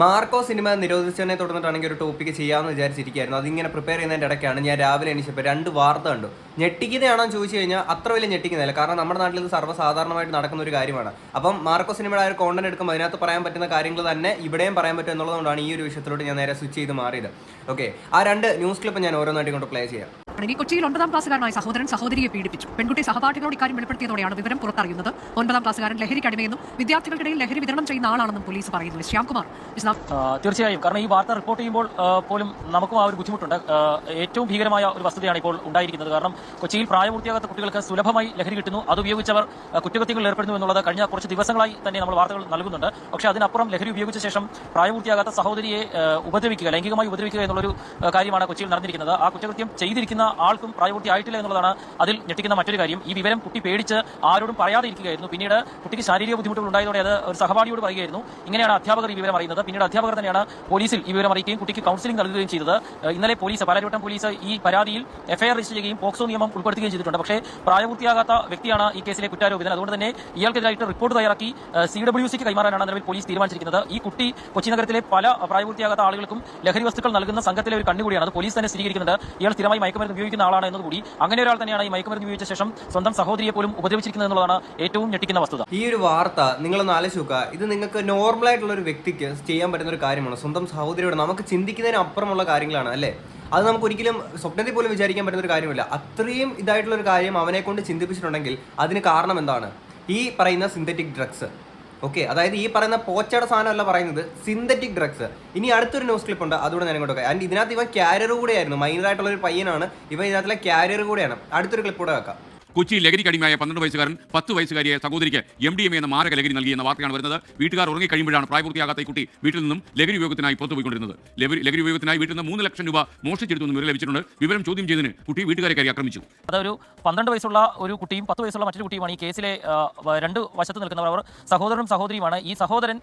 Marco cinema നിരോധിച്ചതിനെ തുടർന്നിട്ടാണെങ്കിൽ ഒരു topic ചെയ്യാമെന്ന് വിചാരിച്ചിരിക്കുകയായിരുന്നു. അതിങ്ങനെ പ്രിപ്പയർ ചെയ്യുന്നതിന്റെ ഇടയ്ക്കാണ് ഞാൻ രാവിലെ എണീച്ചപ്പോൾ രണ്ട് വാർത്ത കണ്ടു. ഞെട്ടിക്കുന്നതാണോ എന്ന് ചോദിച്ചു കഴിഞ്ഞാൽ അത്ര വലിയ ഞെട്ടിക്കുന്നില്ല കാരണം നമ്മുടെ നാട്ടിൽ ഇത് സർവസാധാരണമായിട്ട് നടക്കുന്ന ഒരു കാര്യമാണ്. അപ്പം മാർക്കോ സിനിമയുടെ ആ ഒരു കോണ്ടന്റ് എടുക്കുമ്പോൾ അതിനകത്ത് പറയാൻ പറ്റുന്ന കാര്യങ്ങൾ തന്നെ ഇവിടെയും പറയാൻ പറ്റും എന്നുള്ളതുകൊണ്ടാണ് ഈ ഒരു വിഷയത്തിലോട്ട് ഞാൻ നേരെ സ്വിച്ച് ചെയ്ത് മാറിയത്. ഓക്കെ ആ രണ്ട് ന്യൂസ് ക്ലിപ്പ് ഞാൻ ഓരോന്നായിട്ട് കൊണ്ട് പ്ലേ ചെയ്യാം. ഈ കൊച്ചിയിൽ ഒൻപതാം ക്ലാസ്സുകാരനായ സഹോദരൻ സഹോദരിയെ പീഡിപ്പിച്ചു. പെൺകുട്ടി സഹപാഠികളോട് ഇക്കാര്യം വെളിപ്പെടുത്തിയതോടെയാണ് വിവരം പുറത്തറിയുന്നത്. ഒൻപതാം ക്ലാസ്സുകാരൻ ലഹരിക്കടിമയെന്നും വിദ്യാർത്ഥികൾക്കിടയിൽ ലഹരി വിതരണം ചെയ്യുന്ന ആളാണെന്നും പോലീസ് പറയുന്നു. ശ്യാംകുമാർ ആ, തീർച്ചയായും. കാരണം ഈ വാർത്ത റിപ്പോർട്ട് ചെയ്യുമ്പോൾ പോലും നമുക്കും ആ ഒരു ബുദ്ധിമുട്ടുണ്ട്. ഏറ്റവും ഭീകരമായ ഒരു വസ്തുതയാണ് ഇപ്പോൾ ഉണ്ടായിരിക്കുന്നത്. കാരണം കൊച്ചിയിൽ പ്രായപൂർത്തിയാകാത്ത കുട്ടികൾക്ക് സുലഭമായി ലഹരി കിട്ടുന്നു. അത് ഉപയോഗിച്ചവർ ഏർപ്പെടുന്നു എന്നുള്ളത് കഴിഞ്ഞ കുറച്ച് ദിവസങ്ങളായി തന്നെ നമ്മൾ വാർത്തകൾ നൽകുന്നുണ്ട്. പക്ഷേ അതിനപ്പുറം ലഹരി ഉപയോഗിച്ച ശേഷം പ്രായപൂർത്തിയാകാത്ത സഹോദരിയെ ഉപദ്രവിക്കുക ലൈംഗികമായി ഉപദ്രവിക്കുക എന്നുള്ളൊരു കാര്യമാണ് കൊച്ചിയിൽ നടന്നിരിക്കുന്നത്. ആ കുറ്റകൃത്യം ചെയ്തിരിക്കുന്ന ആൾക്കും പ്രായപൂർത്തി ആയിട്ടില്ല എന്നുള്ളതാണ് അതിൽ ഞെട്ടിക്കുന്ന മറ്റൊരു കാര്യം. ഈ വിവരം കുട്ടി പേടിച്ച് ആരോടും പറയാതെ ഇരിക്കുകയായിരുന്നു. പിന്നീട് കുട്ടിക്ക് ശാരീരിക ബുദ്ധിമുട്ടുകൾ ഉണ്ടായതോടെ അത് ഒരു സഹപാഠിയോട് പറയുകയായിരുന്നു. ഇങ്ങനെയാണ് അധ്യാപകർ ഈ വിവരം അറിയുന്നത്. പിന്നീട് അധ്യാപകർ തന്നെയാണ് പോലീസിൽ ഈ വിവരം അറിയിക്കുകയും കുട്ടിക്ക് കൗൺസിലിംഗ് നൽകുകയും ചെയ്തത്. ഇന്നലെ പോലീസ് പാലാരിവട്ടം പോലീസ് ഈ പരാതിയിൽ എഫ്ഐആർ രജിസ്റ്റർ ചെയ്യുകയും പോക്സോ നിയമം ഉൾപ്പെടുത്തുകയും ചെയ്തിട്ടുണ്ട്. പക്ഷേ പ്രായപൂർത്തിയാകാത്ത വ്യക്തിയാണ് ഈ കേസിലെ കുറ്റാരോപിതൻ. അതുകൊണ്ട് തന്നെ ഇയാൾക്കെതിരായിട്ട് റിപ്പോർട്ട് തയ്യാറാക്കി സി ഡബ്ല്യു സിക്ക് കൈമാറാനാണ് നിലവിൽ പോലീസ് തീരുമാനിച്ചിരിക്കുന്നത്. ഈ കുട്ടി കൊച്ചി നഗരത്തിലെ പല പ്രായപൂർത്തിയാകാത്ത ആളുകൾക്കും ലഹരി വസ്തുക്കൾ നൽകുന്ന സംഘത്തിലെ ഒരു കണ്ണുകൂടിയാണ്. അത് പോലീസ് തന്നെ സ്ഥിരീകരിക്കുന്നുണ്ട്. ഇയാൾ സ്ഥിരമായി മയക്കുമരുന്ന് ഉപയോഗിക്കുന്ന ആളാണ് എന്നതുകൂടി. അങ്ങനെ ഒരാൾ തന്നെയാണ് ഈ മയക്കുമരുന്ന് ഉപയോഗിച്ച ശേഷം സ്വന്തം സഹോദരിയെ പോലും ഉപദ്രവിച്ചിരിക്കുന്നത് എന്നുള്ളതാണ് ഏറ്റവും ഞെട്ടിക്കുന്ന വസ്തുത. ഈ ഒരു വാർത്ത നിങ്ങളൊന്ന് ആലോചിക്കുക ഇത് നിങ്ങൾക്ക് നോർമൽ ആയിട്ടുള്ള ഒരു വ്യക്തിക്ക് പറ്റുന്ന ഒരു കാര്യമാണ്. സ്വന്തം സഹോദരിയോട് നമുക്ക് ചിന്തിക്കുന്നതിന് അപ്പുറമുള്ള കാര്യങ്ങളാണ് അല്ലേ? അത് നമുക്ക് ഒരിക്കലും സ്വപ്നത്തിൽ പോലും വിചാരിക്കാൻ പറ്റുന്ന ഒരു കാര്യമില്ല അത്രയും ഇതായിട്ടുള്ള ഒരു കാര്യം അവനെ കൊണ്ട് ചിന്തിപ്പിച്ചിട്ടുണ്ടെങ്കിൽ അതിന് കാരണം എന്താണ്? ഈ പറയുന്ന സിന്തറ്റിക് ഡ്രഗ്സ് ഓക്കെ അതായത് ഈ പറയുന്ന പോച്ചയുടെ സാധനമല്ല പറയുന്നത് സിന്തറ്റിക് ഡ്രഗ്സ് ഇനി അടുത്തൊരു ന്യൂസ് ക്ലിപ്പ് ഉണ്ട് അതുകൂടെ ഞാൻ ഇങ്ങോട്ട് ആൻഡ് ഇതിനകത്ത് ഇവൻ ക്യാരിയർ കൂടെയായിരുന്നു. മൈനർ ആയിട്ടുള്ള ഒരു പയ്യനാണ്. ഇവ ഇതിനകത്തുള്ള ക്യാരിയർ കൂടെയാണ്. അടുത്തൊരു ക്ലിപ്പ് കൂടെ വെക്കാം. കൊച്ചി ലഹരി കടിമയായ പന്ത്രണ്ട് വയസ്സുകാരൻ പത്ത് വയസ്സുകാരിയെ സഹോദരിക്ക് എം ഡി എം എന്ന മാരക ലഹരി നൽകിയെന്ന വാർത്തയാണ് വരുന്നത്. വീട്ടുകാർ ഉറങ്ങിക്കഴിയുമ്പോഴാണ് പ്രായപൂർത്തിയാകാത്ത ഈ കുട്ടി വീട്ടിൽ നിന്നും ലഹരി ഉപയോഗത്തിനായി പുറത്തുപോയിക്കൊണ്ടിരുന്നത് ലഹരി ഉപയോഗത്തിനായി വീട്ടിൽ നിന്ന് മൂന്ന് ലക്ഷം രൂപ മോഷ്ടിച്ചെടുത്തുനിന്ന് വിവരം ലഭിച്ചിട്ടുണ്ട്. വിവരം ചോദ്യം ചെയ്തതിന് കുട്ടി വീട്ടുകാരെ കയറി ആക്രമിച്ചു. അതൊരു പന്ത്രണ്ട് വയസ്സുള്ള ഒരു കുട്ടിയും പത്ത് വയസ്സുള്ള മറ്റൊരു കുട്ടിയുമാണ് ഈ കേസിലെ രണ്ട് വശത്ത് നിൽക്കുന്നവർ. അവർ സഹോദരനും സഹോദരിയുമാണ്. ഈ സഹോദരൻ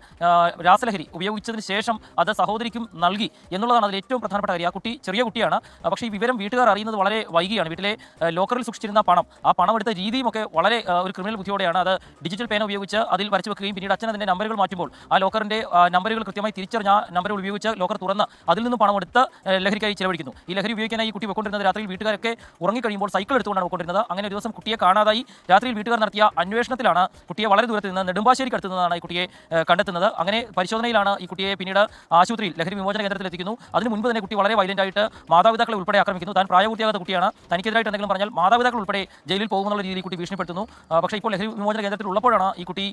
രാസലഹരി ഉപയോഗിച്ചതിന് ശേഷം അത് സഹോദരിക്കും നൽകി എന്നുള്ളതാണ് അതിൽ ഏറ്റവും പ്രധാനപ്പെട്ട കാര്യം. ആ കുട്ടി ചെറിയ കുട്ടിയാണ്. പക്ഷേ ഈ വിവരം വീട്ടുകാർ അറിയുന്നത് വളരെ വൈകിയാണ്. വീട്ടിലെ ലോക്കറിൽ സൂക്ഷിച്ചിരുന്ന പണം ആ പണം എടുത്ത രീതിയും ഒക്കെ വളരെ ഒരു ക്രിമിനൽ ബുദ്ധിയോടെയാണ് അത് ഡിജിറ്റൽ പേന ഉപയോഗിച്ച് അതിൽ വരച്ചു വെക്കുകയും പിന്നീട് അച്ഛൻ അതിന്റെ നമ്പറുകൾ മാറ്റുമ്പോൾ ആ ലോക്കറിന്റെ നമ്പറുകൾ കൃത്യമായി തിരിച്ചറിഞ്ഞ നമ്പറുകൾ ഉപയോഗിച്ച് ലോക്കർ തുറന്ന് അതിൽ നിന്ന് പണം എടുത്ത് ആ, ലഹരിക്കായി ചിലവഴിക്കുന്നു. ഈ ലഹരി ഉപയോഗിക്കാനായി കുട്ടി പോയിക്കൊണ്ടിരുന്നത് രാത്രിയിൽ വീട്ടുകാരൊക്കെ ഉറങ്ങിക്കഴിയുമ്പോൾ സൈക്കിൾ എടുത്തുകൊണ്ടാണ് പോയിക്കൊണ്ടിരുന്നത്. അങ്ങനെ ഒരു ദിവസം കുട്ടിയെ കാണാതായി. രാത്രിയിൽ വീട്ടുകാർ നടത്തിയ അന്വേഷണത്തിലാണ് കുട്ടിയെ വളരെ ദൂരത്ത് നിന്ന് നെടുമ്പാശ്ശേരി കടത്തുന്നതാണ് ഈ കുട്ടിയെ കണ്ടെത്തുന്നത്. അങ്ങനെ പരിശോധനയിലാണ് ഈ കുട്ടിയെ പിന്നീട് ആശുപത്രിയിൽ ലഹരി വിമോചന കേന്ദ്രത്തിൽ എത്തിക്കുന്നു. അതിന് മുൻപ് തന്നെ കുട്ടി വളരെ വൈലന്റായിട്ട് മാതാപിതാക്കളെ ഉൾപ്പെടെ ആക്രമിക്കുന്നു. താൻ പ്രായപൂർത്തിയാകാത്ത കുട്ടിയാണ്. തനിക്കെതിരായിട്ട് എന്തെങ്കിലും പറഞ്ഞാൽ മാതാപിതാക്കൾ ഉൾപ്പെടെ ജയിലിൽ പോകുമെന്നുള്ള രീതിയിൽ കുട്ടി ഭീഷണിപ്പെടുത്തുന്നു. പക്ഷേ ഇപ്പോൾ ലഹരി വിമോചന കേന്ദ്രത്തിൽ ഉള്ളപ്പോഴാണ് ഈ കുട്ടി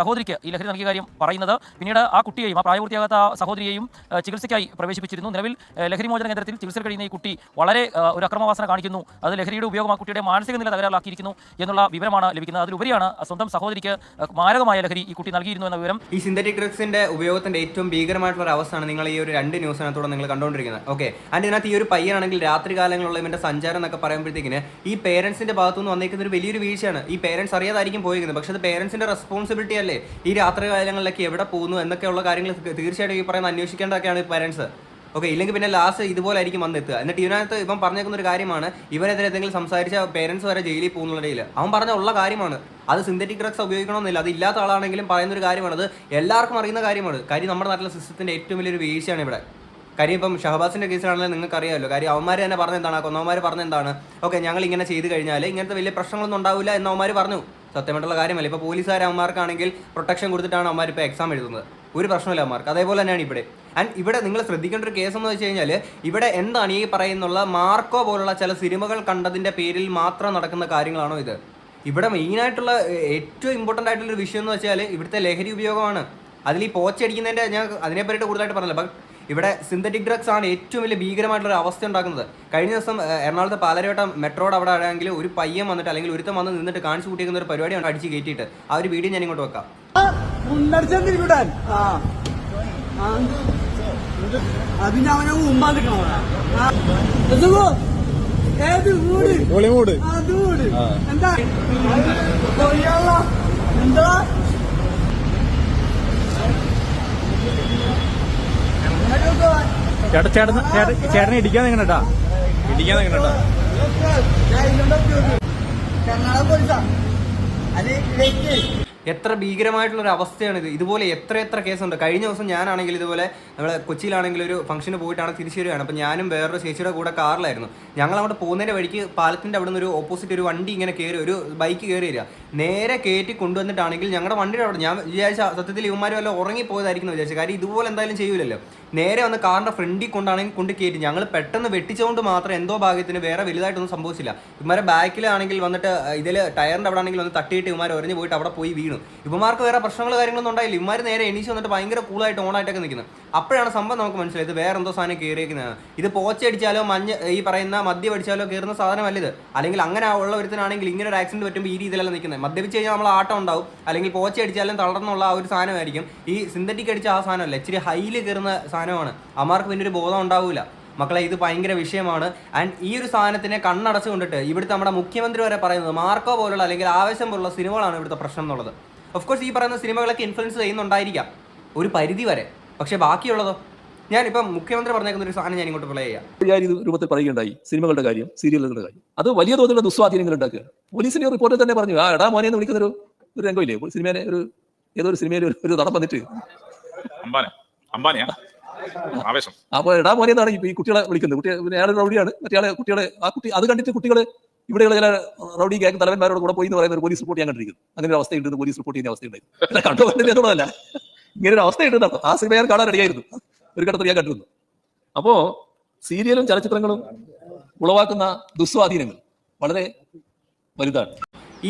സഹോദരിക്ക് ഈ ലഹരി നൽകിയ കാര്യം പറയുന്നത്. പിന്നീട് ആ കുട്ടിയെയും ആ പ്രായപൂർത്തിയാകാത്ത സഹോദരിയെയും ചികിത്സയ്ക്കായി പ്രവേശിപ്പിച്ചിരുന്നു. നിലവിൽ ലഹരി മോചന കേന്ദ്രത്തിൽ ചികിത്സയിൽ കഴിയുന്ന ഈ കുട്ടി വളരെ ഒരു അക്രമവാസന കാണിക്കുന്നു. അത് ലഹരിയുടെ ഉപയോഗം ആ കുട്ടിയുടെ മാനസിക നില തകരാറിലാക്കിയിരിക്കുന്നു എന്നുള്ള വിവരമാണ് ലഭിക്കുന്നത്. അതിലുപരിയാണ് സ്വന്തം സഹോദരിക്ക് മാരകമായ ലഹരി ഈ കുട്ടി നൽകിയിരുന്നു എന്ന വിവരം. ഈ സിന്തറ്റിക് ഡ്രഗ്സിന്റെ ഉപയോഗത്തിന്റെ ഏറ്റവും ഭീകരമായിട്ടുള്ള ഒരു അവസ്ഥയാണ് നിങ്ങൾ ഈ ഒരു രണ്ട് ന്യൂസിനകത്തോടെ നിങ്ങൾ കണ്ടുകൊണ്ടിരിക്കുന്നത്. ഓക്കെ. അതിനകത്ത് ഈ ഒരു പയ്യനാണെങ്കിൽ രാത്രി കാലങ്ങളിലുള്ള ഇവന്റെ സഞ്ചാരം എന്നൊക്കെ പറയുമ്പോഴത്തേക്കിന് ഈ പേരൻസിന്റെ ഭാഗത്തുനിന്ന് വന്നേക്കുന്ന ഒരു വലിയൊരു വീഴ്ചയാണ്. ഈ പേരൻസ് അറിയാതായിരിക്കും പോയിരിക്കുന്നത് പക്ഷേ അത് പേരൻസിന്റെ റെസ്പോൺസിബിലിറ്റി അല്ലേ? ഈ രാത്രി കാലങ്ങളിലൊക്കെ എവിടെ പോകുന്നു എന്നൊക്കെയുള്ള കാര്യങ്ങൾ തീർച്ചയായിട്ടും ഈ പറയുന്ന അന്വേഷിക്കേണ്ടതൊക്കെയാണ് പേരൻസ് ഓക്കെ ഇല്ലെങ്കിൽ പിന്നെ ലാസ്റ്റ് ഇതുപോലെ ആയിരിക്കും വന്നെത്തുക. എന്നിട്ട് ഇതിനകത്ത് ഇവൻ പറഞ്ഞേക്കുന്ന ഒരു കാര്യമാണ് ഇവരെതിരെ എന്തെങ്കിലും സംസാരിച്ച പേരൻസ് വരെ ജയിലിൽ പോകുന്നുള്ളതിൽ അവൻ പറഞ്ഞ ഉള്ള കാര്യമാണ്. അത് സിന്തറ്റിക് ഡ്രഗ്സ് ഉപയോഗിക്കണമെന്നില്ല. അത് ഇല്ലാത്ത ആളാണെങ്കിലും പറയുന്ന ഒരു കാര്യമാണ്. അത് എല്ലാവർക്കും അറിയുന്ന കാര്യമാണ്. കാര്യം നമ്മുടെ നാട്ടിലെ സിസ്റ്റത്തിന്റെ ഏറ്റവും വലിയൊരു വീഴ്ചയാണ് ഇവിടെ. കാര്യം ഇപ്പം ഷഹബാസിന്റെ കേസിലാണെങ്കിലും നിങ്ങൾക്ക് അറിയാമല്ലോ കാര്യം അവന്മാർ തന്നെ പറഞ്ഞ എന്താണ് കൊന്നവന്മാർ പറഞ്ഞ എന്താണ് ഓക്കെ ഞങ്ങൾ ഇങ്ങനെ ചെയ്ത് കഴിഞ്ഞാൽ ഇങ്ങനത്തെ വലിയ പ്രശ്നങ്ങളൊന്നും ഉണ്ടാവില്ല എന്ന് അവന്മാർ പറഞ്ഞു. സത്യമായിട്ടുള്ള കാര്യമല്ല? ഇപ്പോൾ പോലീസുകാർ അവന്മാർക്കാണെങ്കിൽ പ്രൊട്ടക്ഷൻ കൊടുത്തിട്ടാണ് അവന്മാർ ഇപ്പോൾ എക്സാം എഴുതുന്നത്. ഒരു പ്രശ്നമില്ല അവന്മാർക്ക്. അതേപോലെ തന്നെയാണ് ഇവിടെ. ആൻഡ് ഇവിടെ നിങ്ങൾ ശ്രദ്ധിക്കേണ്ട ഒരു കേസ് എന്ന് വെച്ച് കഴിഞ്ഞാൽ ഇവിടെ എന്താണ് ഈ പറയുന്നുള്ള മാർക്കോ പോലുള്ള ചില സിനിമകൾ കണ്ടതിന്റെ പേരിൽ മാത്രം നടക്കുന്ന കാര്യങ്ങളാണോ ഇത്? ഇവിടെ മെയിനായിട്ടുള്ള ഏറ്റവും ഇമ്പോർട്ടന്റ് ആയിട്ടുള്ള ഒരു വിഷയം എന്ന് വെച്ചാൽ ഇവിടുത്തെ ലഹരി ഉപയോഗമാണ്. അതിൽ ഈ പോച്ചടിക്കുന്നതിന്റെ ഞാൻ അതിനെ പറ്റിയിട്ട് കൂടുതലായിട്ട് പറഞ്ഞില്ല. ബട്ട് ഇവിടെ സിന്തറ്റിക് ഡ്രഗ്സ് ആണ് ഏറ്റവും വലിയ ഭീകരമായിട്ടുള്ള ഒരു അവസ്ഥ ഉണ്ടാക്കുന്നത്. കഴിഞ്ഞ ദിവസം എറണാകുളത്ത് പാലരവട്ടം മെട്രോയുടെ അവിടെ ആണെങ്കിൽ ഒരു പയ്യൻ വന്നിട്ട് അല്ലെങ്കിൽ ഒരുത്തം വന്ന് നിന്നിട്ട് കാണിച്ചു കൂട്ടിയിരിക്കുന്ന ഒരു പരിപാടിയാണ് അടിച്ച് കയറ്റിയിട്ട്. ആ ഒരു വീഡിയോ ഞാൻ ഇങ്ങോട്ട് വെക്കാം. മുന്നടിച്ചെന്തിരിക്കൂടാൻ ആ. ആ. അത് ഞാൻ അവനെ മുമ്പാ നിൽക്കണോ ഏത് വീട്? ഹോളിവുഡ്. അത് വീട്. എന്താ. എന്താ? ചേട്ടാ ചേട്ടൻ ചേട്ടനെ ഇടിക്കാൻ നിങ്ങണട്ടാ ഇടിക്കാൻ നിങ്ങണട്ടാ ഞാൻ ഇതിന്റെ കർണാടക പോലീസാ. അത് ഇടയ്ക്ക് എത്ര ഭീകരമായിട്ടുള്ള ഒരു അവസ്ഥയാണ് ഇത് ഇതുപോലെ എത്ര എത്ര കേസുണ്ട്. കഴിഞ്ഞ ദിവസം ഞാനാണെങ്കിൽ ഇതുപോലെ നമ്മൾ കൊച്ചിയിലാണെങ്കിൽ ഒരു ഫംഗ്ഷന് പോയിട്ടാണ് തിരിച്ചു വരികയാണ്. അപ്പോൾ ഞാനും വേറൊരു ചേച്ചിയുടെ കൂടെ കാറിലായിരുന്നു. ഞങ്ങൾ അങ്ങോട്ട് പോകുന്നതിന്റെ വഴിക്ക് പാലത്തിന്റെ അവിടെ നിന്ന് ഒരു ഓപ്പോസിറ്റ് ഒരു വണ്ടി ഇങ്ങനെ കയറി ഒരു ബൈക്ക് കയറി വരിക. നേരെ കയറ്റി കൊണ്ടുവന്നിട്ടാണെങ്കിൽ ഞങ്ങളുടെ വണ്ടിയുടെ അവിടെ ഞാൻ വിചാരിച്ച സത്യത്തിൽ ഇവന്മാർ വല്ല ഉറങ്ങിപ്പോയതായിരിക്കും വിചാരിച്ചു. കാര്യം ഇതുപോലെ എന്തായാലും ചെയ്യൂലല്ലോ. നേരെ വന്ന് കാറിന്റെ ഫ്രണ്ടിൽ കൊണ്ടാണെങ്കിൽ കൊണ്ട് കയറ്റി ഞങ്ങൾ പെട്ടെന്ന് വെട്ടിച്ചുകൊണ്ട് മാത്രം എന്തോ ഭാഗ്യത്തിന് വേറെ വലുതായിട്ടൊന്നും സംഭവിച്ചില്ല. ഇവന്മാരെ ബാക്കിലാണെങ്കിൽ വന്നിട്ട് ഇതിൽ ടയറിന്റെ അവിടെ ആണെങ്കിൽ വന്ന് തട്ടിയിട്ട് ഇവന്മാർ ഒരഞ്ഞു പോയിട്ട് അവിടെ പോയി വീണു. ഇവന്മാർക്ക് വേറെ പ്രശ്നങ്ങൾ കാര്യങ്ങളൊന്നും ഉണ്ടായില്ല. ഇവന്മാർ നേരെ എണീച്ച് വന്നിട്ട് ഭയങ്കര കൂളായിട്ട് ഓണായിട്ടൊക്കെ നിൽക്കുന്നത് അപ്പോഴാണ് സംഭവം നമുക്ക് മനസ്സിലായത് വേറെ എന്തോ സാധനം കയറിയിരിക്കുന്നതാണ് ഇത് പോച്ചടിച്ചാലോ മഞ്ഞ ഈ പറയുന്ന മദ്യം അടിച്ചാലോ കയറുന്ന സാധനമല്ല ഇത്. അല്ലെങ്കിൽ അങ്ങനെ ഉള്ള ഒരുത്തനാണെങ്കിൽ ഇങ്ങനെ ഒരു ആക്സിഡന്റ് പറ്റുമ്പോൾ ഈ രീതിയിലല്ല നിൽക്കുന്നത്. മദ്യപിച്ച് കഴിഞ്ഞാൽ നമ്മൾ ആട്ടം ഉണ്ടാവും. അല്ലെങ്കിൽ പോച്ചടിച്ചാലും തളർന്നുള്ള ആ ഒരു സാധനമായിരിക്കും. ഈ സിന്തറ്റിക് അടിച്ച ആ സാധനമല്ല. ഇച്ചിരി ഹൈയിൽ കയറുന്ന സാധനമാണ്. അമാർക്ക് പിന്നെ ഒരു ബോധം ഉണ്ടാവില്ല മക്കളെ ഇത് ഭയങ്കര വിഷയമാണ്. ആൻഡ് ഈ ഒരു സാധനത്തിനെ കണ്ണടച്ചു കൊണ്ടിട്ട് ഇവിടുത്തെ നമ്മുടെ മുഖ്യമന്ത്രി വരെ പറയുന്നത് മാർക്കോ പോലുള്ള അല്ലെങ്കിൽ ആവേശം പോലുള്ള സിനിമകളാണ് ഇവിടുത്തെ പ്രശ്നം എന്നുള്ളത് ഓഫ്കോഴ്സ് ഈ പറയുന്ന സിനിമകളൊക്കെ ഇൻഫ്ലുവൻസ് ചെയ്യുന്നുണ്ടായിരിക്കാം. ഒരു പരിധി വരെ. പക്ഷേ ബാക്കിയുള്ളതോ? ഞാനിപ്പം മുഖ്യമന്ത്രി പറഞ്ഞേക്കുന്ന ഒരു സാധനം ഞാൻ ഇങ്ങോട്ട് പ്ലേ ചെയ്യാം ഞാൻ ഇത് രൂപത്തിൽ പറയുകയുണ്ടായി. സിനിമകളുടെ കാര്യം സീരിയലുകളുടെ കാര്യം. അത് വലിയ തോതിലുള്ള ദുസ്വാധീനങ്ങൾ ഉണ്ടാക്കുക. പോലീസിന്റെ റിപ്പോർട്ടിൽ തന്നെ പറഞ്ഞു ആ എടാ മോനെ എന്ന് വിളിക്കുന്ന ഒരു ഒരു രംഗമില്ലേ? സിനിമയിലെ ഒരു ഏതോ ഒരു സിനിമയിൽ ഒരു നടൻ വന്നിട്ട്. അംബാനെ. അംബാനിയാ? അപ്പോൾ എടാ മോനെ എന്നാണ് ഈ കുട്ടികളെ വിളിക്കുന്നത്. കുട്ടി പിന്നെ അയാളൊരു റൗഡിയാണ്. മറ്റേ കുട്ടികളെ ആ കുട്ടി അത് കണ്ടിട്ട് കുട്ടികൾ ഇവിടെയുള്ള ചില റൗഡി ഗ്യാങ് തലവന്മാരോട് കൂടെ പോയി എന്ന് പറയുന്ന ഒരു പോലീസ് റിപ്പോർട്ട് ഞാൻ കണ്ടിരിക്കുന്നു. അങ്ങനെ ഒരു അവസ്ഥയുണ്ടെന്ന് പോലീസ് റിപ്പോർട്ട് ചെയ്യുന്ന അവസ്ഥയുണ്ടായിരുന്നു കണ്ടുപോകുന്നില്ല എന്നുള്ളതല്ല ഇങ്ങനെ ഒരു അവസ്ഥയുണ്ട് ആ സിനിമ ഞാൻ കാണാൻ റെഡിയായിരുന്നു. ഒരു ഘട്ടത്തിൽ ഞാൻ കണ്ടിരുന്നു. അപ്പോ സീരിയലും ചലച്ചിത്രങ്ങളും ഉളവാക്കുന്ന ദുസ്വാധീനങ്ങൾ വളരെ വലുതാണ്.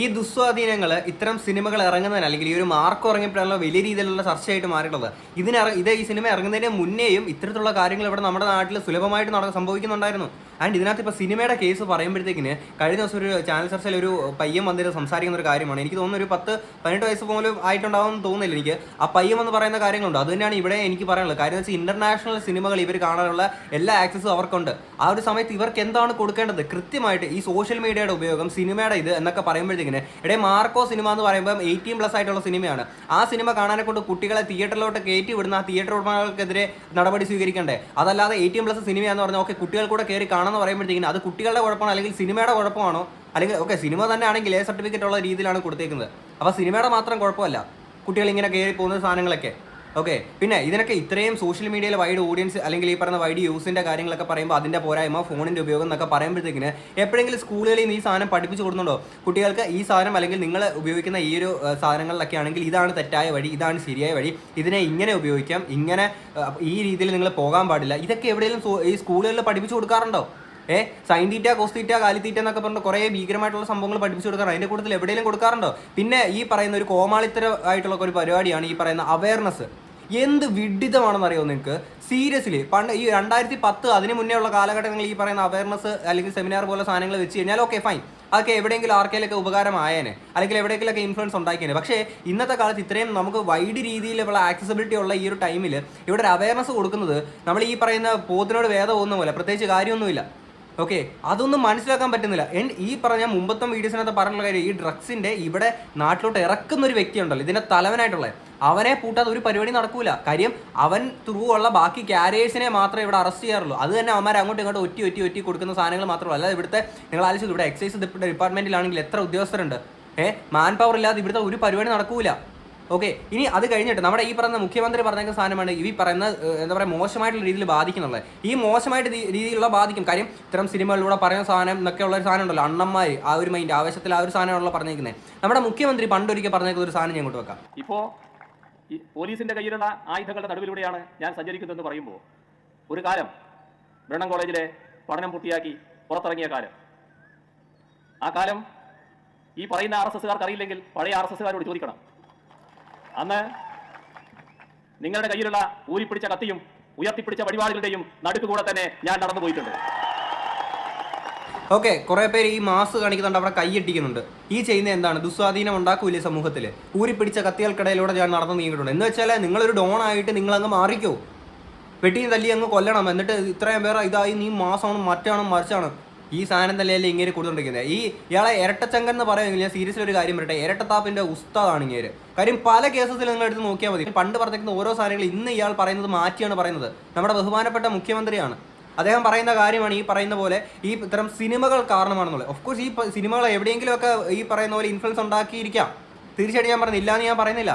ഈ ദുസ്വാധീനങ്ങൾ ഇത്തരം സിനിമകൾ ഇറങ്ങുന്നതിന് അല്ലെങ്കിൽ ഈ ഒരു മാർക്ക് ഇറങ്ങിയപ്പോഴാണല്ലോ വലിയ രീതിയിലുള്ള ചർച്ചയായിട്ട് മാറിയിട്ടുള്ളത് ഇതിന് ഇത് ഈ സിനിമ ഇറങ്ങുന്നതിന് മുന്നേയും ഇത്തരത്തിലുള്ള കാര്യങ്ങൾ ഇവിടെ നമ്മുടെ നാട്ടിൽ സുലഭമായിട്ട് നട സംഭവിക്കുന്നുണ്ടായിരുന്നു. ആൻഡ് ഇതിനകത്ത് ഇപ്പോൾ സിനിമയുടെ കേസ് പറയുമ്പോഴത്തേക്കിന് കഴിഞ്ഞ ദിവസം ഒരു ചാനൽ ചർച്ചയിൽ ഒരു പയ്യൻ വന്നിട്ട് സംസാരിക്കുന്ന ഒരു കാര്യമാണ്. എനിക്ക് തോന്നുന്നു ഒരു പത്ത് പതിനെട്ട് വയസ്സ് പോലും ആയിട്ടുണ്ടാവും തോന്നുന്നില്ല എനിക്ക്. ആ പയ്യം എന്ന് പറയുന്ന കാര്യങ്ങളുണ്ട്. അത് തന്നെയാണ് ഇവിടെ എനിക്ക് പറയാനുള്ളത്. കാര്യം വെച്ചാൽ ഇന്റർനാഷണൽ സിനിമകൾ ഇവർ കാണാനുള്ള എല്ലാ ആക്സസും അവർക്കുണ്ട്. ആ ഒരു സമയത്ത് ഇവർക്ക് എന്താണ് കൊടുക്കേണ്ടത്? കൃത്യമായിട്ട് ഈ സോഷ്യൽ മീഡിയയുടെ ഉപയോഗം സിനിമയുടെ ഇത് എന്നൊക്കെ പറയുമ്പോഴത്തേക്കിന് ഇടേ മാർക്കോ സിനിമ എന്ന് പറയുമ്പോൾ എയ്റ്റീൻ പ്ലസ് ആയിട്ടുള്ള സിനിമയാണ് ആ സിനിമ കാണാനെ കൊണ്ട് കുട്ടികളെ തിയേറ്ററിലോട്ട് കയറ്റി വിടുന്ന ആ തിയേറ്റർ ഉടമകൾക്കെതിരെ നടപടി സ്വീകരിക്കണ്ടേ? അതല്ലാതെ എയ്റ്റീൻ പ്ലസ് സിനിമയാന്ന് പറഞ്ഞാൽ ഓക്കെ കുട്ടികൾ കൂടെ കയറി കാണാമെന്ന് പറയുമ്പോഴത്തേക്കും അത് കുട്ടികളുടെ കുഴപ്പമാണോ? അല്ലെങ്കിൽ സിനിമയുടെ കുഴപ്പമാണോ? അല്ലെങ്കിൽ ഓക്കെ സിനിമ തന്നെ ആണെങ്കിൽ എ സർട്ടിഫിക്കറ്റ് ഉള്ള രീതിയിലാണ് കൊടുത്തേക്കുന്നത്. അപ്പോൾ സിനിമയുടെ മാത്രം കുഴപ്പമല്ല. കുട്ടികൾ ഇങ്ങനെ കയറി പോകുന്ന സാധനങ്ങളൊക്കെ. ഓക്കെ പിന്നെ ഇതിനൊക്കെ ഇത്രയും സോഷ്യൽ മീഡിയയിൽ വൈഡ് ഓഡിയൻസ് അല്ലെങ്കിൽ ഈ പറഞ്ഞ വൈഡ് യൂസിന്റെ കാര്യങ്ങളൊക്കെ പറയുമ്പോൾ അതിന്റെ പോരായ്മ ഫോണിന്റെ ഉപയോഗം എന്നൊക്കെ പറയുമ്പോഴത്തേക്കിന് എപ്പോഴെങ്കിലും സ്കൂളുകളിൽ ഈ സാധനം പഠിപ്പിച്ചു കൊടുക്കുന്നുണ്ടോ? കുട്ടികൾക്ക് ഈ സാധനം അല്ലെങ്കിൽ നിങ്ങൾ ഉപയോഗിക്കുന്ന ഈ ഒരു സാധനങ്ങളിലൊക്കെ ആണെങ്കിൽ ഇതാണ് തെറ്റായ വഴി ഇതാണ് ശരിയായ വഴി ഇതിനെ ഇങ്ങനെ ഉപയോഗിക്കാം ഇങ്ങനെ ഈ രീതിയിൽ നിങ്ങൾ പോകാൻ പാടില്ല. ഇതൊക്കെ എവിടെയെങ്കിലും ഈ സ്കൂളുകളിൽ പഠിപ്പിച്ചു കൊടുക്കാറുണ്ടോ? ഏ? സൈൻ തീറ്റ കോസ് തീറ്റ കാലി തീറ്റ എന്നൊക്കെ പറഞ്ഞിട്ട് കുറേ ഭീകരമായിട്ടുള്ള സംഭവങ്ങൾ പഠിപ്പിച്ചു കൊടുക്കാറ് അതിന്റെ കൂട്ടത്തിൽ എവിടെയെങ്കിലും കൊടുക്കാറുണ്ടോ? പിന്നെ ഈ പറയുന്ന ഒരു കോമാളിത്തര ആയിട്ടുള്ള ഒരു പരിപാടിയാണ് ഈ പറയുന്ന അവയർനെസ് എന്ത് വിഡിതമാണെന്ന് അറിയോ നിങ്ങൾക്ക് സീരിയസ്ലി പണ്ട് ഈ രണ്ടായിരത്തി പത്ത് അതിന് മുന്നേ ഉള്ള കാലഘട്ടങ്ങളിൽ ഈ പറയുന്ന അവയർനെസ് അല്ലെങ്കിൽ സെമിനാർ പോലെ സാധനങ്ങൾ വെച്ച് കഴിഞ്ഞാൽ ഓക്കെ ഫൈൻ അതൊക്കെ എവിടെയെങ്കിലും ആർക്കെങ്കിലൊക്കെ ഉപകാരമായേനെ. അല്ലെങ്കിൽ എവിടെയെങ്കിലൊക്കെ ഇൻഫ്ലുവൻസ് ഉണ്ടാക്കിയേനെ പക്ഷേ ഇന്നത്തെ കാലത്ത് ഇത്രയും നമുക്ക് വൈഡ് രീതിയിലുള്ള ആക്സസിബിലിറ്റി ഉള്ള ഈ ഒരു ടൈമിൽ ഇവിടെ ഒരു അവയർനെസ് കൊടുക്കുന്നത് നമ്മൾ ഈ പറയുന്ന പോത്തിനോട് വേദം ഒന്നും പോലെ പ്രത്യേകിച്ച് കാര്യമൊന്നുമില്ല. ഓക്കെ അതൊന്നും മനസ്സിലാക്കാൻ പറ്റുന്നില്ല. ആൻഡ് ഈ പറഞ്ഞ മുമ്പത്തെ വീഡിയോസിനകത്ത് പറഞ്ഞുള്ള കാര്യം ഈ ഡ്രഗ്സിന്റെ ഇവിടെ നാട്ടിലോട്ട് ഇറക്കുന്ന ഒരു വ്യക്തി ഉണ്ടല്ലോ ഇതിന്റെ തലവനായിട്ടുള്ള. അവനെ പൂട്ടാതെ ഒരു പരിപാടി നടക്കൂല. കാര്യം അവൻ ത്രൂ ഉള്ള ബാക്കി ക്യാരിയേഴ്സിനെ മാത്രമേ ഇവിടെ അറസ്റ്റ് ചെയ്യാറുള്ളൂ. അത് തന്നെ അവന്മാർ അങ്ങോട്ടും ഇങ്ങോട്ടും ഒറ്റി ഒറ്റി ഒറ്റി കൊടുക്കുന്ന സാധനങ്ങൾ മാത്രമല്ല അല്ലാതെ ഇവിടുത്തെ നിങ്ങൾ ആലോചിച്ചു ഇവിടെ എക്സൈസ് ഡിപ്പാർട്ട്മെന്റിലാണെങ്കിൽ എത്ര ഉദ്യോഗസ്ഥരുണ്ട്? ഏഹ് മാൻ പവർ ഇല്ലാതെ ഇവിടുത്തെ ഒരു പരിപാടി നടക്കൂല. ഓക്കെ ഇനി അത് കഴിഞ്ഞിട്ട് നമ്മുടെ ഈ പറയുന്ന മുഖ്യമന്ത്രി പറഞ്ഞ സാധനമാണ് ഈ പറയുന്ന എന്താ പറയുക മോശമായിട്ടുള്ള രീതിയിൽ ബാധിക്കുന്നുള്ളത്. ഈ മോശമായിട്ട് രീതിയിലുള്ള ബാധിക്കും. കാര്യം ഇത്തരം സിനിമകളിലൂടെ പറയുന്ന സാധനം എന്നൊക്കെ ഉള്ള ഒരു സാധനം ഉണ്ടല്ലോ അണ്ണന്മാർ ആ ഒരു മൈൻഡ് ആവശ്യത്തിൽ ആ ഒരു സാധനമാണല്ലോ പറഞ്ഞേക്കുന്നത് നമ്മുടെ മുഖ്യമന്ത്രി പണ്ടൊരിക്കൽ പറഞ്ഞേക്കുന്ന ഒരു സാധനം ഞാൻ ഇങ്ങോട്ട് വെക്കാം. ഇപ്പോൾ ഈ പോലീസിന്റെ കയ്യിലുള്ള ആയുധങ്ങളുടെ നടുവിലൂടെയാണ് ഞാൻ സഞ്ചരിക്കുന്നതെന്ന് പറയുമ്പോൾ ഒരു കാലം ബ്രണ്ണൻ കോളേജിലെ പഠനം പൂർത്തിയാക്കി പുറത്തിറങ്ങിയ കാലം. ആ കാലം ഈ പറയുന്ന ആർ എസ് എസ്സുകാർക്ക് അറിയില്ലെങ്കിൽ പഴയ ആർ എസ് എസ്സുകാരോട് ചോദിക്കണം. അന്ന് നിങ്ങളുടെ കയ്യിലുള്ള ഊരിപ്പിടിച്ച കത്തിയും ഉയർത്തിപ്പിടിച്ച വഴിപാടുകളുടെയും നടുക്കുകൂടെ തന്നെ ഞാൻ നടന്നു പോയിട്ടുണ്ട്. ഓക്കെ കുറെ പേര് ഈ മാസ് കാണിക്കുന്നുണ്ട് അവിടെ കൈയട്ടിക്കുന്നുണ്ട് ഈ ചെയ്യുന്ന എന്താണ്? ദുസ്വാധീനം ഉണ്ടാക്കൂലേ സമൂഹത്തിൽ? ഊരിപ്പിടിച്ച കത്തികൾക്കിടയിലൂടെ ഞാൻ നടന്നു നീങ്ങിയിട്ടുണ്ട്. എന്ന് വെച്ചാൽ നിങ്ങളൊരു ഡോൺ ആയിട്ട് നിങ്ങൾ അങ്ങ് മാറിക്കോ. വെട്ടിയും തല്ലി അങ്ങ് കൊല്ലണം. എന്നിട്ട് ഇത്രയും പേർ ഇതായി നീ മാസമാണ് മറ്റാണ് മറിച്ചാണ്. ഈ സാധനം തന്നെയല്ലേ ഇങ്ങനെ കൊടുത്തോണ്ടിരിക്കുന്നത് ഈ ഇയാളെ ഇരട്ടച്ചങ്കൻ എന്ന് പറയുമെങ്കിൽ ഞാൻ സീരിയസിൽ ഒരു കാര്യം പറയട്ടെ. ഇരട്ടത്താപ്പിന്റെ ഉസ്താദാണ് ഇങ്ങനെ കാര്യം പല കേസസിൽ നിങ്ങൾ എടുത്ത് നോക്കിയാൽ മതി. പണ്ട് പറഞ്ഞിരിക്കുന്ന ഓരോ സാധനങ്ങൾ ഇന്ന് ഇയാൾ പറയുന്നത് മാറ്റിയാണ് പറയുന്നത്. നമ്മുടെ ബഹുമാനപ്പെട്ട മുഖ്യമന്ത്രിയാണ്. അദ്ദേഹം പറയുന്ന കാര്യമാണ് ഈ പറയുന്ന പോലെ ഈ ഇത്തരം സിനിമകൾ കാരണമാണെന്നുള്ളത്. ഓഫ് കോഴ്സ് ഈ സിനിമകൾ എവിടെയെങ്കിലുമൊക്കെ ഈ പറയുന്ന പോലെ ഇൻഫ്ലുവൻസ് ഉണ്ടാക്കിയിരിക്കാം. തീർച്ചയായിട്ടും ഞാൻ പറഞ്ഞില്ല എന്ന് ഞാൻ പറയുന്നില്ല.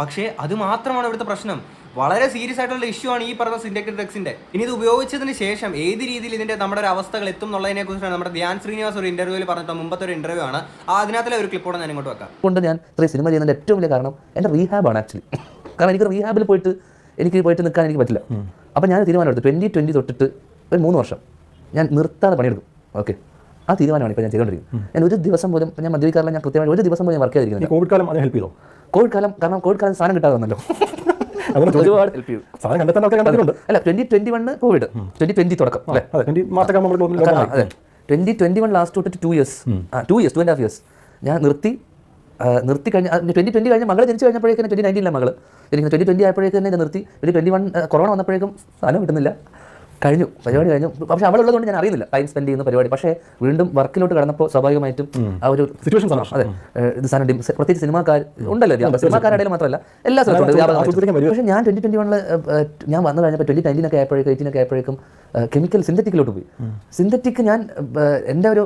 പക്ഷേ അത് മാത്രമാണ് ഇവിടുത്തെ പ്രശ്നം. വളരെ സീരിയസ് ആയിട്ടുള്ള ഇഷ്യൂ ആണ് ഈ പറഞ്ഞ സിൻഡക്റ്റഡ് ഡ്രഗ്സിന്റെ. ഇനി ഇത് ഉപയോഗിച്ചതിന് ശേഷം ഏത് രീതിയിൽ ഇതിന്റെ നമ്മുടെ ഒരു അവസ്ഥകൾ എത്തും എന്നുള്ളതിനെ കുറിച്ചാണ് നമ്മുടെ ധ്യാൻ ശ്രീനിവാസ് ഒരു ഇന്റർവ്യൂവിൽ പറഞ്ഞിട്ട് മുമ്പത്തെ ഒരു ഇന്റർവ്യൂ ആണ്. ആ അതിനകത്തിലെ ഒരു ക്ലിപ്പോടെ ഞാൻ ഇങ്ങോട്ട് വെക്കാം. കൊണ്ട് ഞാൻ ഇത്രയും സിനിമ ചെയ്യുന്നതിന്റെ ഏറ്റവും വലിയ കാരണം എന്റെ റീഹാബാണ് ആക്ച്വലി കാരണം എനിക്ക് റീഹാബിൽ പോയിട്ട് എനിക്ക് പോയിട്ട് നിൽക്കാൻ എനിക്ക് പറ്റില്ല. അപ്പോൾ ഞാൻ തീരുമാനം എടുത്തു ട്വന്റി ട്വന്റി തൊട്ടിട്ട് ഒരു മൂന്ന് വർഷം ഞാൻ നിർത്താതെ പണിയെടുക്കും. ഓക്കെ ആ തീരുമാനമാണ് ഇപ്പോൾ ഞാൻ ചെയ്തുകൊണ്ടിരിക്കുന്നത് ഞാൻ ഒരു ദിവസം പോലും ഞാൻ മദ്യപിക്കാറില്ല ഞാൻ കൃത്യമായിട്ട് ഒരു ദിവസം പോലും ഞാൻ വർക്ക് ചെയ്തിരിക്കുന്നത് കോവിഡ് കാലം അത് ഹെൽപ്പ് ചെയ്തോ? കോവിഡ് കാലം കാരണം കോവിഡ് കാലം സാധനം കിട്ടാതെ വന്നല്ലോ. ഒരുപാട് ഹെൽപ്പ് ചെയ്തു. സാധനം കണ്ടെത്താൻ ആൾക്കാർ അല്ല twenty twenty one covid twenty twenty തുടക്കം അല്ലേ? ട്വന്റി മാർച്ചൊക്കെ നമ്മൾ ട്വന്റി വൺ ലാസ്റ്റ് തൊട്ടിട്ട് two years two years two and half years ഞാൻ നിർത്തി നിർത്തി കഴിഞ്ഞ ട്വന്റി ട്വന്റി കഴിഞ്ഞ മകൾ ജനിച്ചു കഴിഞ്ഞപ്പോഴേക്കും ട്വന്റി നയന്റീനിലെ മകൾ എനിക്ക് ട്വന്റി ട്വന്റി ആയപ്പോഴേക്കും തന്നെ ഞാൻ നിർത്തി. ട്വന്റി ട്വന്റി വൺ കൊറോണ വന്നപ്പോഴേക്കും സാധനം കിട്ടുന്നില്ല. കഴിഞ്ഞു. പരിപാടി കഴിഞ്ഞു. പക്ഷെ അവിടെ ഉള്ളതുകൊണ്ട് ഞാൻ അറിയുന്നില്ല ടൈം സ്പെൻഡ് ചെയ്യുന്ന പരിപാടി. പക്ഷേ വീണ്ടും വർക്കിലോട്ട് കടന്നപ്പോൾ സ്വാഭാവികമായിട്ടും ആ ഒരു സിറ്റുവേഷൻ. അതെ ഇത് സാധനം പ്രത്യേകിച്ച് സിനിമാക്കാർ ഉണ്ടല്ലോ. സിനിമാക്കാരുടെ മാത്രമല്ല എല്ലാ സ്ഥലത്തും. പക്ഷേ ഞാൻ ട്വന്റി ട്വന്റി വണ്ണിൽ ഞാൻ വന്നു കഴിഞ്ഞപ്പോൾ ട്വന്റി നയന്റീനൊക്കെ ആയപ്പോഴേക്കും എയ്റ്റീനൊക്കെ ആയപ്പോഴേക്കും കെമിക്കൽ സിന്തറ്റിക്കിലോട്ട് പോയി. സിന്തറ്റിക് ഞാൻ എന്റെ ഒരു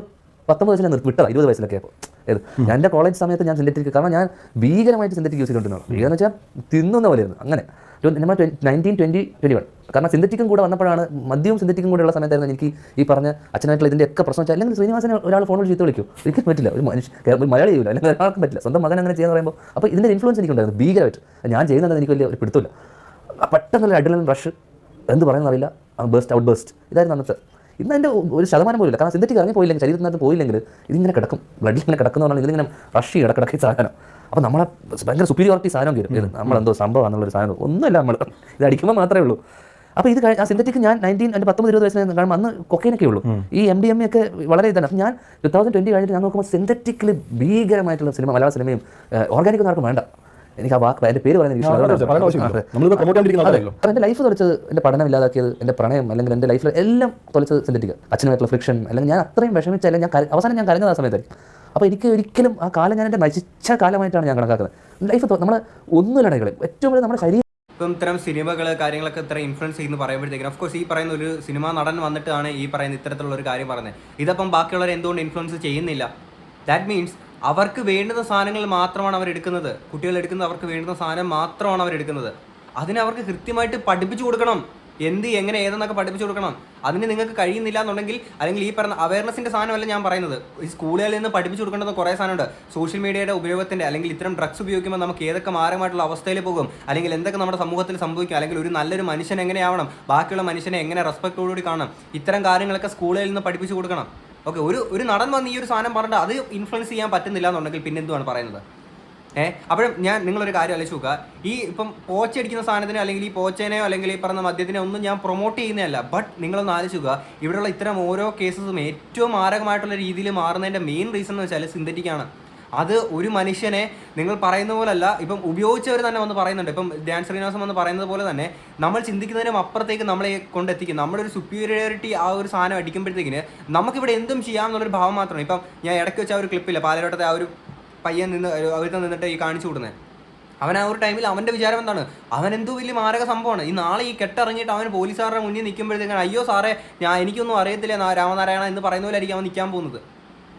പത്തൊമ്പത് വയസ്സിൽ നിർത്തി വിട്ടതാണ് ഇരുപത് വയസ്സിലൊക്കെ ആയപ്പോൾ. ഏത്? എന്റെ കോളേജ് സമയത്ത് ഞാൻ സിന്തറ്റിക് കാരണം ഞാൻ ഭീകരമായിട്ട് സിന്തറ്റിക് യൂസ് ചെയ്തിട്ടുണ്ടായിരുന്നു ഭീകരം എന്ന് വെച്ചാൽ തിന്നുന്ന പോലെയായിരുന്നു അങ്ങനെ. ട്വ- നമ്മൾ നയന്റീൻ ട്വന്റി ട്വന്റി വൺ കാരണം സിന്തറ്റിക്കും കൂടെ വന്നപ്പോഴാണ് മദ്യവും സിന്തറ്റിക്കും കൂടെ ഉള്ള സമയത്തായിരുന്നു എനിക്ക് ഈ പറഞ്ഞ അച്ഛനായിട്ടുള്ള ഇതിന്റെ ഒക്കെ പ്രശ്നം വെച്ചാൽ അല്ലെങ്കിൽ ശ്രീനിവാസനെ ഒരാൾ ഫോണിൽ ചീത്ത വിളിക്കും. ഒരിക്കലും പറ്റില്ല. ഒരു മനുഷ്യ മലയാളി ചെയ്യില്ല അല്ലെങ്കിൽ ഒരാൾക്കും പറ്റില്ല. സ്വന്തം മകൻ അങ്ങനെ ചെയ്യാന്ന് പറയുമ്പോൾ അപ്പോൾ ഇതിന്റെ ഇൻഫ്ലുവൻസ് എനിക്കുണ്ടായിരുന്നു. ഭീകരമായിട്ട്. ഞാൻ ചെയ്യുന്നത് എനിക്ക് വലിയ ഒരു പിടുത്തില്ല പെട്ടെന്നുള്ള അഡ്രലിൻ റഷ് എന്ത് പറയുന്നറിയില്ല ബേസ്റ്റ് ഔട്ട് ബേസ്റ്റ് ഇതായിരുന്നു അന്നത്തെ. ഇന്ന് എന്റെ ഒരു ശതമാനം പോലില്ല കാരണം സിന്തറ്റിക് ഇറങ്ങി പോയില്ലെങ്കിൽ ശരീരത്തിനകത്ത് പോയില്ലെങ്കിൽ ഇതിങ്ങനെ കിടക്കും. ബ്ലഡിൽ ഇങ്ങനെ കിടക്കുന്ന പറഞ്ഞാൽ ഇതിങ്ങനെ റഷ് ഇടക്കിടക്കി സാധനം. അപ്പോൾ നമ്മളെ ഭയങ്കര സുപ്പീരിയോറിറ്റി സാധനം കയറും നമ്മളെന്തോ സംഭവം എന്നുള്ളൊരു സാധനം. ഒന്നുമല്ല നമ്മൾ ഇത് അടിക്കുമ്പോൾ മാത്രമേ ഉള്ളൂ. അപ്പോൾ ഇത് കഴിഞ്ഞ ആ സിന്തറ്റിക് ഞാൻ നയന്റീൻ എന്റെ പത്തൊമ്പത് ഇരുപത് വയസ്സിനെ കാണുമ്പോൾ അന്ന് കൊക്കൈനൊക്കെ ഉള്ളൂ. ഈ എം ഡി എം ഒക്കെ വളരെ ഇതാണ്. അപ്പോൾ ഞാൻ ടു തൗസൻഡ് ട്വന്റി കഴിഞ്ഞിട്ട് ഞാൻ നോക്കുമ്പോൾ സിന്തറ്റിക്കലി ഭീകരമായിട്ടുള്ള സിനിമ മലയാള സിനിമയും ഓർഗാനിക് ഒന്നും ആർക്കും വേണ്ട. എനിക്ക് ആ വാക്ക് എന്റെ പേര് പറയുന്നത് എന്റെ ലൈഫ് തുളച്ചത് എന്റെ പഠനം ഇല്ലാതാക്കിയത് എന്റെ പ്രണയം അല്ലെങ്കിൽ എന്റെ ലൈഫിൽ എല്ലാം തുളച്ചത് സിന്തറ്റിക് അച്ഛനുമായിട്ടുള്ള ഫ്രിക്ഷൻ അല്ലെങ്കിൽ ഞാൻ അത്രയും വിഷമിച്ച അല്ലെങ്കിൽ ഞാൻ അവസാനം ഞാൻ കരഞ്ഞത് ആ സമയത്തായിരിക്കും. അപ്പോൾ എനിക്ക് ഒരിക്കലും ആ കാലം ഞാൻ എന്റെ നശിച്ച കാലമായിട്ടാണ് ഞാൻ കണക്കാക്കുന്നത്. ലൈഫ് നമ്മൾ ഒന്നുമില്ല കളയും ഏറ്റവും കൂടുതൽ നമ്മുടെ ശരീരം ഇപ്പം ഇത്തരം സിനിമകൾ കാര്യങ്ങളൊക്കെ ഇത്ര ഇൻഫ്ലുവൻസ് ചെയ്യുന്നു പറയുമ്പോഴത്തേക്കും ഓഫ് കോഴ്സ് ഈ പറയുന്ന ഒരു സിനിമാ നടൻ വന്നിട്ടാണ് ഈ പറയുന്ന ഇത്തരത്തിലുള്ള ഒരു കാര്യം പറയുന്നത്. ഇതപ്പം ബാക്കിയുള്ളവർ എന്തുകൊണ്ട് ഇൻഫ്ലുവൻസ് ചെയ്യുന്നില്ല? ദാറ്റ് മീൻസ് അവർക്ക് വേണ്ടുന്ന സാധനങ്ങൾ മാത്രമാണ് അവർ എടുക്കുന്നത്. കുട്ടികൾ എടുക്കുന്നത് അവർക്ക് വേണ്ടുന്ന സാധനം മാത്രമാണ് അവർ എടുക്കുന്നത്. അതിനവർക്ക് കൃത്യമായിട്ട് പഠിപ്പിച്ചു കൊടുക്കണം. എന്ത് എങ്ങനെ ഏതെന്നൊക്കെ പഠിപ്പിച്ചു കൊടുക്കണം. അതിന് നിങ്ങൾക്ക് കഴിയുന്നില്ല എന്നുണ്ടെങ്കിൽ അല്ലെങ്കിൽ ഈ പറഞ്ഞ അവയർനെസിന്റെ സാധനമല്ല ഞാൻ പറയുന്നത്. ഈ സ്കൂളുകളിൽ നിന്ന് പഠിപ്പിച്ചു കൊടുക്കേണ്ടത് കുറേ സാധനമുണ്ട്. സോഷ്യൽ മീഡിയയുടെ ഉപയോഗത്തിന്റെ അല്ലെങ്കിൽ ഇത്തരം ഡ്രഗ്സ് ഉപയോഗിക്കുമ്പോൾ നമുക്ക് ഏതൊക്കെ മാരകമായിട്ടുള്ള അവസ്ഥയിൽ പോകും അല്ലെങ്കിൽ എന്തൊക്കെ നമ്മുടെ സമൂഹത്തിൽ സംഭവിക്കും അല്ലെങ്കിൽ ഒരു നല്ലൊരു മനുഷ്യൻ എങ്ങനെയാവണം ബാക്കിയുള്ള മനുഷ്യനെ എങ്ങനെ റെസ്പെക്റ്റോടുകൂടി കാണണം ഇത്തരം കാര്യങ്ങളൊക്കെ സ്കൂളുകളിൽ നിന്ന് പഠിപ്പിച്ചു കൊടുക്കണം. ഓക്കെ ഒരു ഒരു നടൻ വന്ന് ഈ ഒരു സാധനം പറഞ്ഞിട്ട് അത് ഇൻഫ്ലുവൻസ് ചെയ്യാൻ പറ്റുന്നില്ല എന്നുണ്ടെങ്കിൽ പിന്നെ എന്തുവാണ് പറയുന്നത്? ഏഹ് അപ്പോഴും ഞാൻ നിങ്ങളൊരു കാര്യം ആലോചിച്ച് നോക്കുക. ഈ ഇപ്പം പോച്ചടിക്കുന്ന സാധനത്തിന് അല്ലെങ്കിൽ ഈ പോച്ചേനെയോ അല്ലെങ്കിൽ ഈ പറഞ്ഞ മദ്യത്തിനോ ഒന്നും ഞാൻ പ്രൊമോട്ട് ചെയ്യുന്നതല്ല. ബട്ട് നിങ്ങളൊന്ന് ആലോചിച്ച് നോക്കുക. ഇവിടെയുള്ള ഇത്തരം ഓരോ കേസസും ഏറ്റവും മാരകമായിട്ടുള്ള രീതിയിൽ മാറുന്നതിന്റെ മെയിൻ റീസൺ എന്ന് വെച്ചാൽ സിന്തറ്റിക് ആണ്. അത് ഒരു മനുഷ്യനെ നിങ്ങൾ പറയുന്ന പോലല്ല ഇപ്പം ഉപയോഗിച്ചവർ തന്നെ വന്ന് പറയുന്നുണ്ട്. ഇപ്പം ധ്യാൻ ശ്രീനിവാസം വന്ന് പറയുന്നത് പോലെ തന്നെ നമ്മൾ ചിന്തിക്കുന്നതിനും അപ്പുറത്തേക്ക് നമ്മളെ കൊണ്ടെത്തിക്കും. നമ്മുടെ ഒരു സുപ്പീരിയോറിറ്റി ആ ഒരു സാധനം അടിക്കുമ്പോഴത്തേക്കിന് നമുക്കിവിടെ എന്തും ചെയ്യാം എന്നുള്ളൊരു ഭാവം മാത്രമാണ്. ഇപ്പം ഞാൻ ഇടയ്ക്ക് വെച്ച ആ ഒരു ക്ലിപ്പില്ല പാലരോട്ടത്തെ ആ ഒരു പയ്യൻ നിന്ന് അവരുത്തെ നിന്നിട്ട് ഈ കാണിച്ചു കൊടുക്കുന്നത് അവൻ ആ ഒരു ടൈമിൽ അവന്റെ വിചാരം എന്താണ്? അവൻ എന്തോ വലിയ മാരക സംഭവമാണ്. ഈ നാളെ ഈ കെട്ടിറങ്ങിയിട്ട് അവൻ പോലീസുകാരുടെ മുന്നിൽ നിൽക്കുമ്പോഴത്തേക്കാണ് അയ്യോ സാറേ ഞാൻ എനിക്കൊന്നും അറിയത്തില്ല രാമനാരായണ എന്ന് പറയുന്ന പോലെ ആയിരിക്കും അവൻ നിൽക്കാൻ പോകുന്നത്.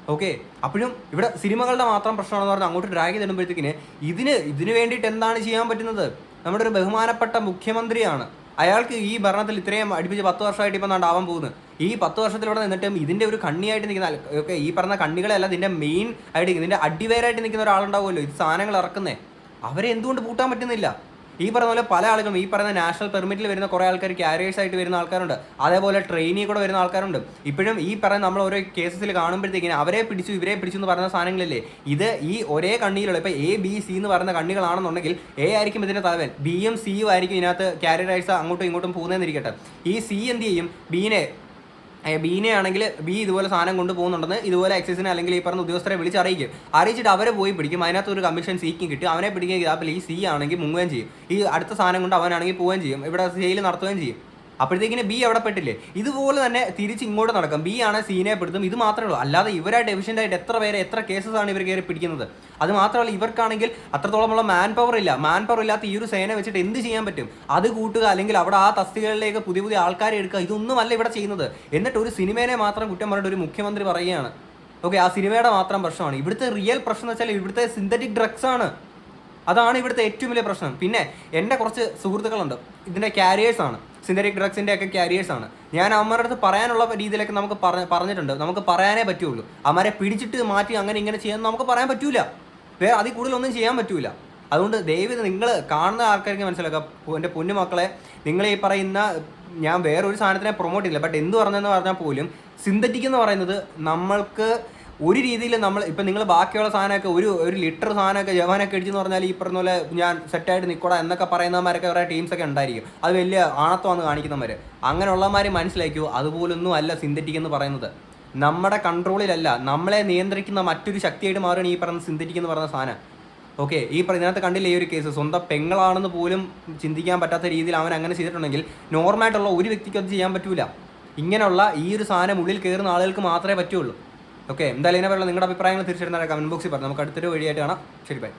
ഓക്കെ? അപ്പോഴും ഇവിടെ സിനിമകളുടെ മാത്രം പ്രശ്നമാണെന്ന് പറഞ്ഞാൽ അങ്ങോട്ട് ഡ്രാഗ് ചെയ്തിടുമ്പോഴത്തേക്കിന് ഇതിന് ഇതിന് വേണ്ടിയിട്ട് എന്താണ് ചെയ്യാൻ പറ്റുന്നത്? നമ്മുടെ ഒരു ബഹുമാനപ്പെട്ട മുഖ്യമന്ത്രിയാണ്. അയാൾക്ക് ഈ ഭരണത്തിൽ ഇത്രയും അടുപ്പിച്ച് പത്ത് വർഷമായിട്ട് ഇപ്പം ആവാൻ പോകുന്നത് ഈ പത്ത് വർഷത്തിലൂടെ നിന്നിട്ടും ഇതിന്റെ ഒരു കണ്ണിയായിട്ട് നിൽക്കുന്ന ഓക്കെ ഈ പറഞ്ഞ കണ്ണികളല്ല ഇതിന്റെ മെയിൻ ആയിട്ട് ഇതിന്റെ അടിവേരായിട്ട് നിൽക്കുന്ന ഒരാളുണ്ടാവുമല്ലോ. ഇത് സാധനങ്ങൾ ഇറക്കുന്നേ. അവരെ എന്തുകൊണ്ട് പൂട്ടാൻ പറ്റുന്നില്ല? ഈ പറഞ്ഞ പോലെ പല ആളുകളും ഈ പറയുന്ന നാഷണൽ പെർമിറ്റിൽ വരുന്ന കുറേ ആൾക്കാർ ക്യാരിയേഴ്സ് ആയിട്ട് വരുന്ന ആൾക്കാരുണ്ട്. അതേപോലെ ട്രെയിനിൽ കൂടെ വരുന്ന ആൾക്കാരുണ്ട്. ഇപ്പോഴും ഈ പറയുന്ന നമ്മൾ ഓരോ കേസസിൽ കാണുമ്പോഴത്തേക്കിനും അവരെ പിടിച്ചു ഇവരെ പിടിച്ചു എന്ന് പറയുന്ന സാധനങ്ങളില്ലേ? ഇത് ഈ ഒരേ കണ്ണിയിലുള്ള ഇപ്പോൾ എ ബി സി എന്ന് പറയുന്ന കണ്ണികളാണെന്നുണ്ടെങ്കിൽ എ ആയിരിക്കും ഇതിന്റെ തലവൻ. ബിയും സിയും ആയിരിക്കും ഇതിനകത്ത് ക്യാരിയേഴ്സ് അങ്ങോട്ടും ഇങ്ങോട്ടും പോകുന്നതെന്നിരിക്കട്ടെ ഈ സി എന്ത് ചെയ്യും? ബീനെ ബീനെ ആണെങ്കിൽ ബി ഇതുപോലെ സാധനം കൊണ്ടുപോകുന്നുണ്ടെന്ന് ഇതുപോലെ എക്സൈസിനെ അല്ലെങ്കിൽ ഈ പറഞ്ഞ ഉദ്യോഗസ്ഥരെ വിളിച്ചറിയിക്കും. അറിയിച്ചിട്ട് അവരെ പോയി പിടിക്കും. അതിനകത്ത് ഒരു കമ്മീഷൻ സിക്കും കിട്ടും. അവനെ അപ്പോൾ ഈ സി ആണെങ്കിൽ മുങ്ങുകയും ചെയ്യും. ഈ അടുത്ത സാധനം കൊണ്ട് അവനാണെങ്കിൽ പോവുകയും ചെയ്യും. ഇവിടെ സെയിൽ നടത്തുകയും ചെയ്യും. അപ്പോഴത്തേക്കിന് ബി അവിടെ പെട്ടില്ലേ? ഇതുപോലെ തന്നെ തിരിച്ച് ഇങ്ങോട്ട് നടക്കും. ബി ആണ് സീനെ പെടുത്തും. ഇത് മാത്രമേ ഉള്ളൂ. അല്ലാതെ ഇവരായിട്ട് എഫിഷ്യന്റ് ആയിട്ട് എത്ര പേരെ എത്ര കേസസ് ആണ് ഇവർ കയറി പിടിക്കുന്നത്? അത് മാത്രമല്ല ഇവർക്കാണെങ്കിൽ അത്രത്തോളമുള്ള മാൻ പവർ ഇല്ല. മാൻ പവർ ഇല്ലാത്ത ഈ ഒരു സേന വെച്ചിട്ട് എന്ത് ചെയ്യാൻ പറ്റും? അത് കൂട്ടുക അല്ലെങ്കിൽ അവിടെ ആ തസ്തികകളിലേക്ക് പുതിയ പുതിയ ആൾക്കാരെ എടുക്കുക. ഇതൊന്നുമല്ല ഇവിടെ ചെയ്യുന്നത്. എന്നിട്ട് ഒരു സിനിമേനെ മാത്രം കുറ്റം പറഞ്ഞിട്ട് ഒരു മുഖ്യമന്ത്രി പറയുകയാണ്. ഓക്കെ ആ സിനിമയുടെ മാത്രം പ്രശ്നമാണ്. ഇവിടുത്തെ റിയൽ പ്രശ്നം എന്ന് വെച്ചാൽ ഇവിടുത്തെ സിന്തറ്റിക് ഡ്രഗ്സ് ആണ്. അതാണ് ഇവിടുത്തെ ഏറ്റവും വലിയ പ്രശ്നം. പിന്നെ എന്റെ കുറച്ച് സുഹൃത്തുക്കളുണ്ട്. ഇതിന്റെ ക്യാരിയേഴ്സാണ് സിന്തറ്റിക് ഡ്രഗ്സിന്റെ ഒക്കെ ക്യാരിയേഴ്സ് ആണ്. ഞാൻ അവന്മാരുടെ അടുത്ത് പറയാനുള്ള രീതിയിലൊക്കെ നമുക്ക് പറഞ്ഞ പറഞ്ഞിട്ടുണ്ട്. നമുക്ക് പറയാനേ പറ്റുള്ളൂ. അവന്മാരെ പിടിച്ചിട്ട് മാറ്റി അങ്ങനെ ഇങ്ങനെ ചെയ്യാൻ നമുക്ക് പറയാൻ പറ്റൂല. വേറെ അതിൽ കൂടുതലൊന്നും ചെയ്യാൻ പറ്റൂല. അതുകൊണ്ട് ദയവ് നിങ്ങൾ കാണുന്ന ആൾക്കാർക്ക് മനസ്സിലാക്കാം പൊ- എന്റെ പൊന്നു മക്കളെ നിങ്ങൾ ഈ പറയുന്ന ഞാൻ വേറൊരു സാധനത്തിനെ പ്രൊമോട്ട് ചെയ്യില്ല ബട്ട് എന്ത് പറഞ്ഞെന്ന് പറഞ്ഞാൽ പോലും സിന്തറ്റിക് എന്ന് പറയുന്നത് നമ്മൾക്ക് ഒരു രീതിയിൽ നമ്മൾ ഇപ്പം നിങ്ങൾ ബാക്കിയുള്ള സാധനമൊക്കെ ഒരു ഒരു ലിറ്റർ സാധനമൊക്കെ ജവാനൊക്കെ അടിച്ചെന്ന് പറഞ്ഞാൽ ഈ പറഞ്ഞ പോലെ ഞാൻ സെറ്റായിട്ട് നിൽക്കോടാ എന്നൊക്കെ പറയുന്നവന്മാരൊക്കെ കുറേ ടീംസൊക്കെ ഉണ്ടായിരിക്കും. അത് വലിയ ആണത്വമാണ് കാണിക്കുന്നവർ അങ്ങനെയുള്ളവന്മാർ മനസ്സിലാക്കൂ അതുപോലൊന്നും അല്ല സിന്തറ്റിക് എന്ന് പറയുന്നത്. നമ്മുടെ കൺട്രോളിലല്ല നമ്മളെ നിയന്ത്രിക്കുന്ന മറ്റൊരു ശക്തിയായിട്ട് മാറുകയാണ് ഈ പറഞ്ഞ സിന്തറ്റിക് എന്ന് പറയുന്ന സാധനം. ഓക്കെ ഈ ഇതിനകത്ത് കണ്ടില്ല ഈ ഒരു കേസ്? സ്വന്തം പെങ്ങളാണെന്ന് പോലും ചിന്തിക്കാൻ പറ്റാത്ത രീതിയിൽ അവൻ അങ്ങനെ ചെയ്തിട്ടുണ്ടെങ്കിൽ നോർമലായിട്ടുള്ള ഒരു വ്യക്തിക്കും അത് ചെയ്യാൻ പറ്റൂല. ഇങ്ങനെയുള്ള ഈ ഒരു സാധനം ഉള്ളിൽ കയറുന്ന ആളുകൾക്ക് മാത്രമേ പറ്റുള്ളൂ. ഓക്കെ എന്തായാലും ഇതിനെ പറയുള്ള നിങ്ങളുടെ അഭിപ്രായങ്ങൾ തീർച്ചയായിട്ടും കമന്റ് ബോക്സിൽ പറഞ്ഞു. നമുക്ക് അടുത്തൊരു വഴിയായിട്ട് കാണാം. ശരി ബൈ